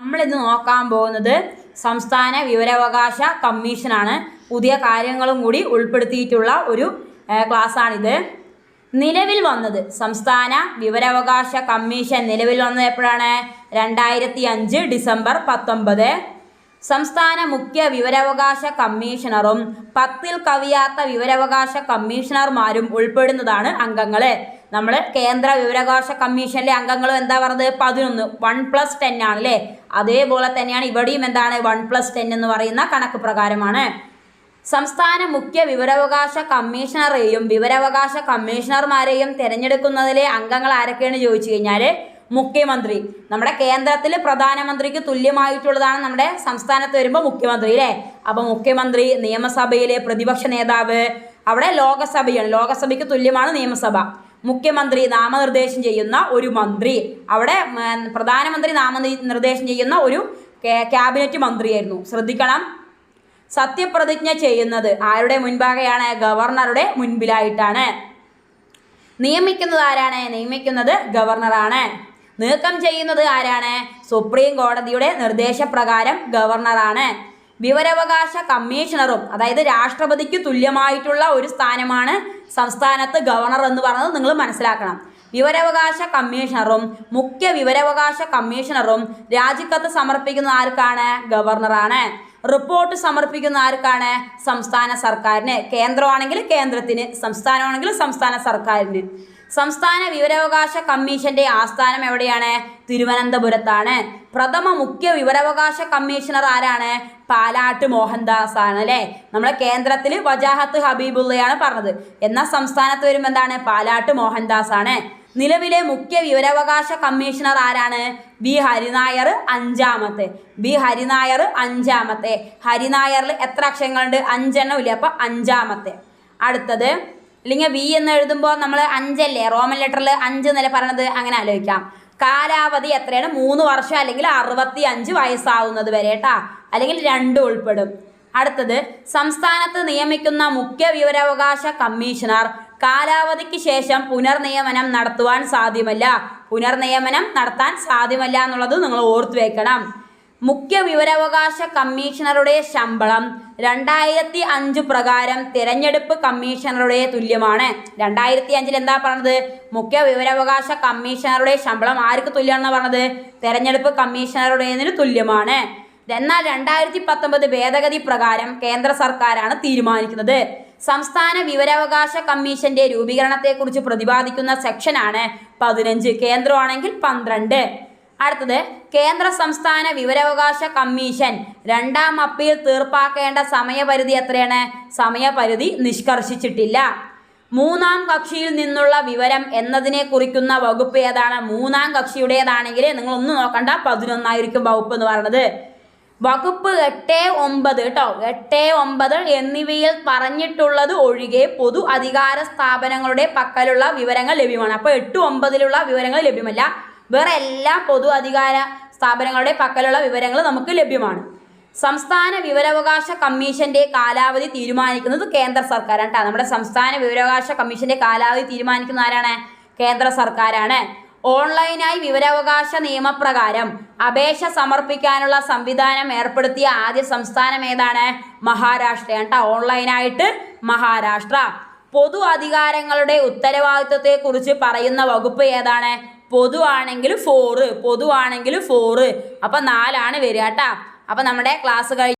നമ്മളിന്ന് നോക്കാൻ പോകുന്നത് സംസ്ഥാന വിവരാവകാശ കമ്മീഷനാണ്. പുതിയ കാര്യങ്ങളും കൂടി ഉൾപ്പെടുത്തിയിട്ടുള്ള ഒരു ക്ലാസ്സാണിത്. നിലവിൽ വന്നത് സംസ്ഥാന വിവരാവകാശ കമ്മീഷൻ നിലവിൽ വന്നത് എപ്പോഴാണ്? രണ്ടായിരത്തി അഞ്ച് ഡിസംബർ പത്തൊമ്പത്. സംസ്ഥാന മുഖ്യ വിവരാവകാശ കമ്മീഷണറും പത്തിൽ കവിയാത്ത വിവരാവകാശ കമ്മീഷണർമാരും ഉൾപ്പെടുന്നതാണ് അംഗങ്ങൾ നമ്മൾ കേന്ദ്ര വിവരാവകാശ കമ്മീഷനിലെ അംഗങ്ങളും എന്താ പറഞ്ഞത്? പതിനൊന്ന് വൺ പ്ലസ് ടെൻ ആണ് അല്ലേ അതേപോലെ തന്നെയാണ് ഇവിടെയും എന്താണ് വൺ പ്ലസ് ടെൻ എന്ന് പറയുന്ന കണക്ക് പ്രകാരമാണ്. സംസ്ഥാന മുഖ്യ വിവരാവകാശ കമ്മീഷണറെയും വിവരാവകാശ കമ്മീഷണർമാരെയും തിരഞ്ഞെടുക്കുന്നതിലെ അംഗങ്ങൾ ആരൊക്കെയാണ് ചോദിച്ചു കഴിഞ്ഞാൽ മുഖ്യമന്ത്രി. നമ്മുടെ കേന്ദ്രത്തിൽ പ്രധാനമന്ത്രിക്ക് തുല്യമായിട്ടുള്ളതാണ് നമ്മുടെ സംസ്ഥാനത്ത് വരുമ്പോൾ മുഖ്യമന്ത്രി അല്ലേ അപ്പോൾ മുഖ്യമന്ത്രി നിയമസഭയിലെ പ്രതിപക്ഷ നേതാവ് അവിടെ ലോകസഭയാണ്. ലോകസഭയ്ക്ക് തുല്യമാണ് നിയമസഭ. മുഖ്യമന്ത്രി നാമനിർദ്ദേശം ചെയ്യുന്ന ഒരു മന്ത്രി. അവിടെ പ്രധാനമന്ത്രി നാമനിർദ്ദേശം ചെയ്യുന്ന ഒരു ക്യാബിനറ്റ് മന്ത്രിയായിരുന്നു. ശ്രദ്ധിക്കണം. സത്യപ്രതിജ്ഞ ചെയ്യുന്നത് ആരുടെ മുൻപാകെയാണ്? ഗവർണറുടെ മുൻപിലായിട്ടാണ്. നിയമിക്കുന്നത് ആരാണ്? നിയമിക്കുന്നത് ഗവർണറാണ്. നീക്കം ചെയ്യുന്നത് ആരാണ്? സുപ്രീം കോടതിയുടെ നിർദ്ദേശപ്രകാരം ഗവർണറാണ്. വിവരാവകാശ കമ്മീഷണറും അതായത് രാഷ്ട്രപതിക്ക് തുല്യമായിട്ടുള്ള ഒരു സ്ഥാനമാണ് സംസ്ഥാനത്ത് ഗവർണർ എന്ന് പറയുന്നത് നിങ്ങൾ മനസ്സിലാക്കണം. വിവരാവകാശ കമ്മീഷണറും മുഖ്യ വിവരാവകാശ കമ്മീഷണറും രാജിക്കത്ത് സമർപ്പിക്കുന്ന ആർക്കാണ്? ഗവർണറാണ്. റിപ്പോർട്ട് സമർപ്പിക്കുന്ന ആർക്കാണ്? സംസ്ഥാന സർക്കാരിന്. കേന്ദ്രമാണെങ്കിൽ കേന്ദ്രത്തിന് സംസ്ഥാനമാണെങ്കിൽ സംസ്ഥാന സർക്കാരിന്. സംസ്ഥാന വിവരാവകാശ കമ്മീഷന്റെ ആസ്ഥാനം എവിടെയാണ്? തിരുവനന്തപുരത്താണ്. പ്രഥമ മുഖ്യ വിവരാവകാശ കമ്മീഷണർ ആരാണ്? പാലാട്ട് മോഹൻദാസ് ആണ് അല്ലേ? നമ്മളെ കേന്ദ്രത്തിൽ വജാഹത്ത് ഹബീബുള്ളയാണ് പറഞ്ഞത്. എന്നാൽ സംസ്ഥാനത്ത് വരുമ്പോൾ എന്താണ്? പാലാട്ട് മോഹൻദാസ് ആണ് നിലവിലെ മുഖ്യ വിവരാവകാശ കമ്മീഷണർ ആരാണ്? ബി ഹരിനായർ അഞ്ചാമത്തെ. ബി ഹരിനായർ അഞ്ചാമത്തെ. ഹരിനായറിൽ എത്ര അക്ഷരങ്ങളുണ്ട്? അഞ്ചെണ്ണം ഇല്ല? അപ്പം അഞ്ചാമത്തെ. അടുത്തത് അല്ലെങ്കിൽ വി എന്ന് എഴുതുമ്പോൾ നമ്മൾ അഞ്ചല്ലേ? റോമൻ ലെറ്ററിൽ അഞ്ച് എന്നല്ലേ പറയണത്? അങ്ങനെ ആലോചിക്കാം. കാലാവധി എത്രയാണ്? മൂന്ന് വർഷം അല്ലെങ്കിൽ അറുപത്തി അഞ്ച് വയസ്സാവുന്നത് വരെ കേട്ടാ അല്ലെങ്കിൽ രണ്ടും ഉൾപ്പെടും. അടുത്തത് സംസ്ഥാനത്ത് നിയമിക്കുന്ന മുഖ്യ വിവരാവകാശ കമ്മീഷണർ. കാലാവധിക്ക് ശേഷം പുനർനിയമനം നടത്തുവാൻ സാധ്യമല്ല. പുനർനിയമനം നടത്താൻ സാധ്യമല്ല എന്നുള്ളത് നിങ്ങൾ ഓർത്തു വെക്കണം. മുഖ്യ വിവരാവകാശ കമ്മീഷണറുടെ ശമ്പളം രണ്ടായിരത്തി അഞ്ച് പ്രകാരം തിരഞ്ഞെടുപ്പ് കമ്മീഷണറുടെ തുല്യമാണ്. രണ്ടായിരത്തി അഞ്ചിൽ എന്താ പറഞ്ഞത്? മുഖ്യ വിവരാവകാശ കമ്മീഷണറുടെ ശമ്പളം ആർക്ക് തുല്യമാണെന്ന് പറഞ്ഞത്? തിരഞ്ഞെടുപ്പ് കമ്മീഷണറുടേതിന് തുല്യമാണ്. എന്നാൽ രണ്ടായിരത്തി പത്തൊമ്പത് ഭേദഗതി പ്രകാരം കേന്ദ്ര സർക്കാരാണ് തീരുമാനിക്കുന്നത്. സംസ്ഥാന വിവരാവകാശ കമ്മീഷന്റെ രൂപീകരണത്തെക്കുറിച്ച് പ്രതിപാദിക്കുന്ന സെക്ഷനാണ് പതിനഞ്ച്. കേന്ദ്രമാണെങ്കിൽ പന്ത്രണ്ട്. അടുത്തത് കേന്ദ്ര സംസ്ഥാന വിവരാവകാശ കമ്മീഷൻ രണ്ടാം അപ്പീൽ തീർപ്പാക്കേണ്ട സമയപരിധി എത്രയാണ്? സമയപരിധി നിഷ്കർഷിച്ചിട്ടില്ല. മൂന്നാം കക്ഷിയിൽ നിന്നുള്ള വിവരം എന്നതിനെ കുറിക്കുന്ന വകുപ്പ് ഏതാണ്? മൂന്നാം കക്ഷിയുടേതാണെങ്കിൽ നിങ്ങൾ ഒന്ന് നോക്കണ്ട. പതിനൊന്നായിരിക്കും വകുപ്പ് എന്ന് പറയുന്നത്. വകുപ്പ് എട്ട് ഒമ്പത് കേട്ടോ എട്ട് ഒമ്പത് എന്നിവയിൽ പറഞ്ഞിട്ടുള്ളത് ഒഴികെ പൊതു അധികാര സ്ഥാപനങ്ങളുടെ പക്കലുള്ള വിവരങ്ങൾ ലഭ്യമാണ്. അപ്പോൾ എട്ട് ഒമ്പതിലുള്ള വിവരങ്ങൾ ലഭ്യമല്ല. വേറെ എല്ലാ പൊതു അധികാര സ്ഥാപനങ്ങളുടെ പക്കലുള്ള വിവരങ്ങൾ നമുക്ക് ലഭ്യമാണ്. സംസ്ഥാന വിവരാവകാശ കമ്മീഷന്റെ കാലാവധി തീരുമാനിക്കുന്നത് കേന്ദ്ര സർക്കാരാണ് കേട്ടോ നമ്മുടെ സംസ്ഥാന വിവരാവകാശ കമ്മീഷന്റെ കാലാവധി തീരുമാനിക്കുന്ന ആരാണ്? കേന്ദ്ര സർക്കാരാണ്. ഓൺലൈനായി വിവരാവകാശ നിയമപ്രകാരം അപേക്ഷ സമർപ്പിക്കാനുള്ള സംവിധാനം ഏർപ്പെടുത്തിയ ആദ്യ സംസ്ഥാനം ഏതാണ്? മഹാരാഷ്ട്ര. കേട്ടോ ഓൺലൈനായിട്ട് മഹാരാഷ്ട്ര. പൊതു അധികാരങ്ങളുടെ ഉത്തരവാദിത്വത്തെക്കുറിച്ച് പറയുന്ന വകുപ്പ് ഏതാണ്? പൊതു ആണെങ്കിൽ ഫോറ് പൊതു ആണെങ്കിൽ ഫോറ് അപ്പം നാലാണ് വരിക കേട്ടോ. അപ്പം നമ്മുടെ ക്ലാസ് കഴിഞ്ഞ്